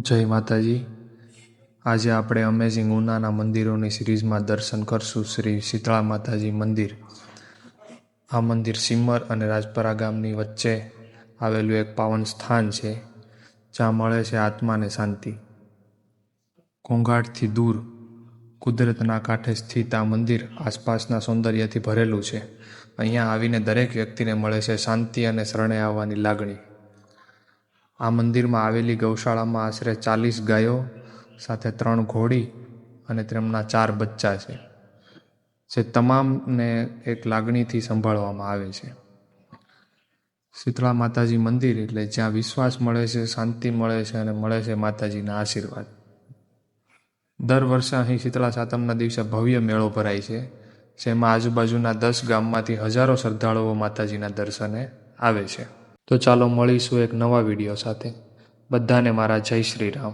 જય માતાજી. આજે આપણે અમેઝિંગ ઉનાના મંદિરોની સિરીઝમાં દર્શન કરશું શ્રી શીતળા માતાજી મંદિર. આ મંદિર સિમર અને રાજપરા ગામની વચ્ચે આવેલું એક પાવન સ્થાન છે, જ્યાં મળે છે આત્માને શાંતિ. ઘોંઘાટથી દૂર, કુદરતના કાંઠે સ્થિત આ મંદિર આસપાસના સૌંદર્યથી ભરેલું છે. અહીંયા આવીને દરેક વ્યક્તિને મળે છે શાંતિ અને શરણે આવવાની લાગણી. આ મંદિરમાં આવેલી ગૌશાળામાં આશરે ચાલીસ ગાયો સાથે ત્રણ ઘોડી અને તેમના ચાર બચ્ચા છે, જે તમામને એક લાગણીથી સંભાળવામાં આવે છે. શીતળા માતાજી મંદિર એટલે જ્યાં વિશ્વાસ મળે છે, શાંતિ મળે છે અને મળે છે માતાજીના આશીર્વાદ. દર વર્ષે અહીં શીતળા સાતમના દિવસે ભવ્ય મેળો ભરાય છે, જેમાં આજુબાજુના દસ ગામમાંથી હજારો શ્રદ્ધાળુઓ માતાજીના દર્શને આવે છે. તો ચાલો મળીશું એક નવા વીડિયો સાથે. બધાને મારા જય શ્રી રામ.